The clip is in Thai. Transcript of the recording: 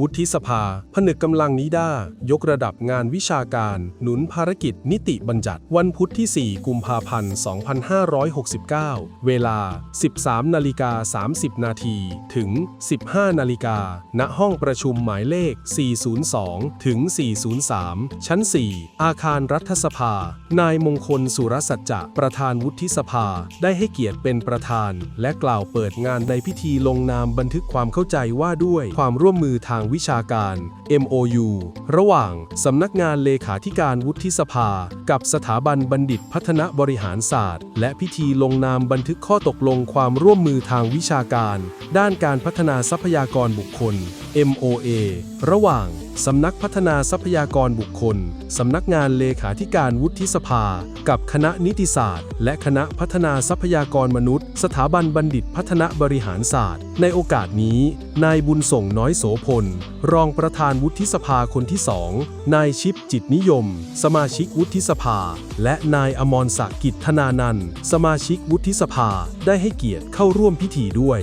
วุฒิสภา ผนึกกำลังนิด้ายกระดับงานวิชาการ หนุนภารกิจนิติบัญญัติ วันพุธที่ 4 กุมภาพันธ์ 2569 เวลา 13 นาฬิกา 30 นาที ถึง 15 นาฬิกา ณ ห้องประชุมหมายเลข 402 ถึง 403 ชั้น 4 อาคารรัฐสภา นายมงคลสุรสัจจะ ประธานวุฒิสภา ได้ให้เกียรติเป็นประธาน และกล่าวเปิดงานในพิธีลงนามบันทึกความเข้าใจว่าด้วยความร่วมมือทางวิชาการ MOU ระหว่างสำนักงานเลขาธิการวุฒิสภา กับสถาบันบัณฑิตพัฒนบริหารศาสตร์ และพิธีลงนามบันทึกข้อตกลงความร่วมมือทางวิชาการ ด้านการพัฒนาทรัพยากรบุคคล MOA ระหว่าง สำนักพัฒนาทรัพยากรบุคคล สำนักงานเลขาธิการวุฒิสภา กับคณะนิติศาสตร์ และคณะพัฒนาทรัพยากรมนุษย์ สถาบันบัณฑิตพัฒนบริหารศาสตร์ ในโอกาสนี้ นายบุญส่งน้อยโสพล รองประธานวุฒิสภาคนที่สอง นายชิปจิตนิยม สมาชิกวุฒิสภา และนายอมรศักดิ์กิจธนานันสมาชิกวุฒิสภา ได้ให้เกียรติเข้าร่วมพิธีด้วย